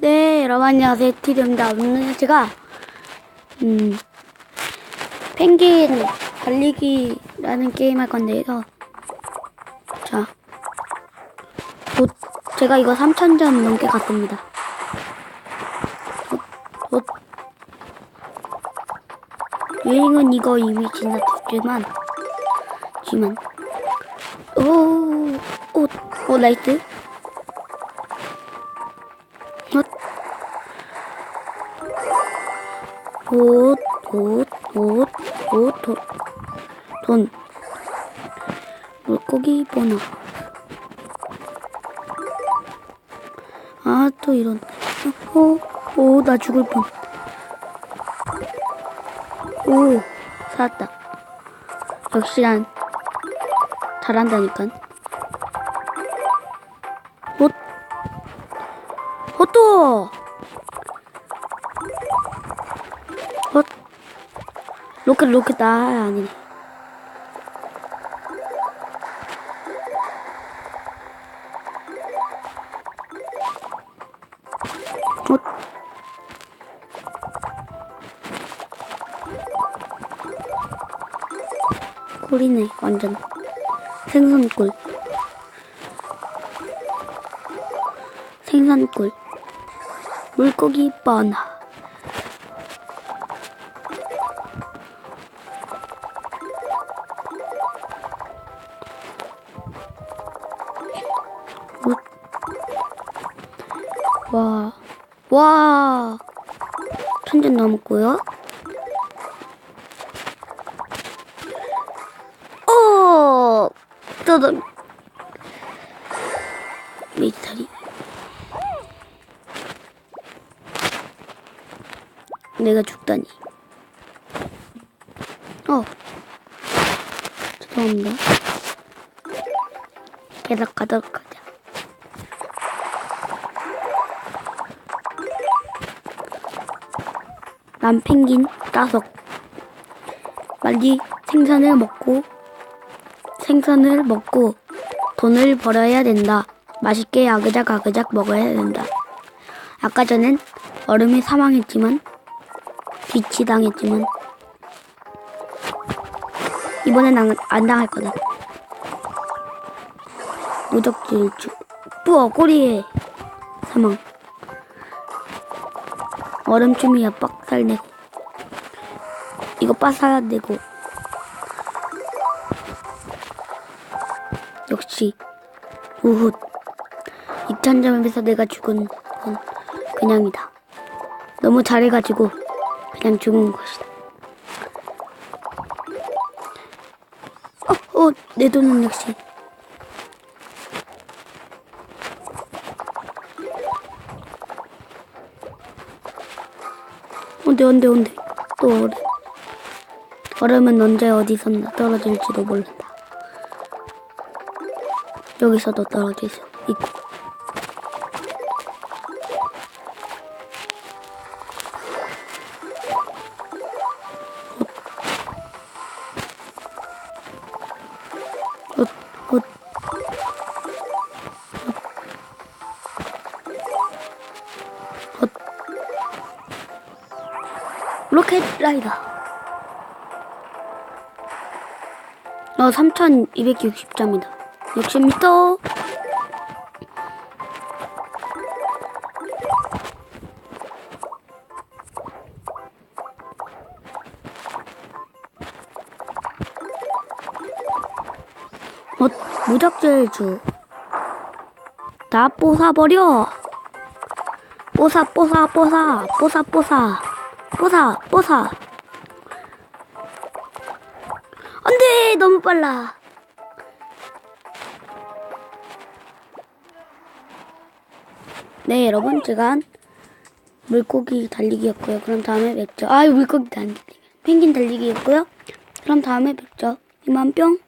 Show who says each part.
Speaker 1: 네, 여러분 안녕하세요. 티리입니다. 오늘 제가 음 펭귄 달리기라는 게임 할 건데 요. 자, 곧 제가 이거 3,000점 넘게 갔습니다. 어, 어. 유행은 이거 이미 지났지만, 지만, 오, 오, 오, 나이스. 옷, 옷, 옷, 옷, 돈. 돈. 물고기 번호. 아, 또 이런. 어, 오, 나 죽을 뻔. 오, 살았다. 역시 난 잘한다니까. 옷. 호또 로켓 로켓. 아 아니네. 헛 꿀이네 완전. 생선꿀. 생선꿀. 물고기 뻔하 와, 와, 천전 넘었고요. 오, 떠던 미스터리. 내가 죽다니. 어. 죄송합니다. 계속 가도록 남펭귄 따석. 빨리 생선을 먹고, 생선을 먹고, 돈을 벌어야 된다. 맛있게 아그작 아그작 먹어야 된다. 아까 전엔 얼음이 사망했지만, 뒤치 당했지만 이번엔 안, 안 당할 거다. 무적질 주 뿌어 꼬리에 사망. 얼음춤이야 빡살 내고 이거 빠살 내고 역시 우훗 2천점에서 내가 죽은 건 그냥이다. 너무 잘해가지고 그냥 죽은 것이다. 어, 어, 내 돈은 역시. 온대, 온대, 온대. 또 얼음. 얼음은 언제 어디서 떨어질지도 모른다. 여기서도 떨어질 수 있고. 헛, 헛. 로켓 라이더. 어, 3260점이다. 60m. 어, 무적질주. 다 뽀사버려. 뽀사, 뽀사, 뽀사, 뽀사, 뽀사, 뽀사, 뽀사. 안 돼! 너무 빨라. 네, 여러분. 제가 한 물고기 달리기였고요. 그럼 다음에 뵙죠. 아, 물고기 달리기. 펭귄 달리기였고요. 그럼 다음에 뵙죠. 이만 뿅.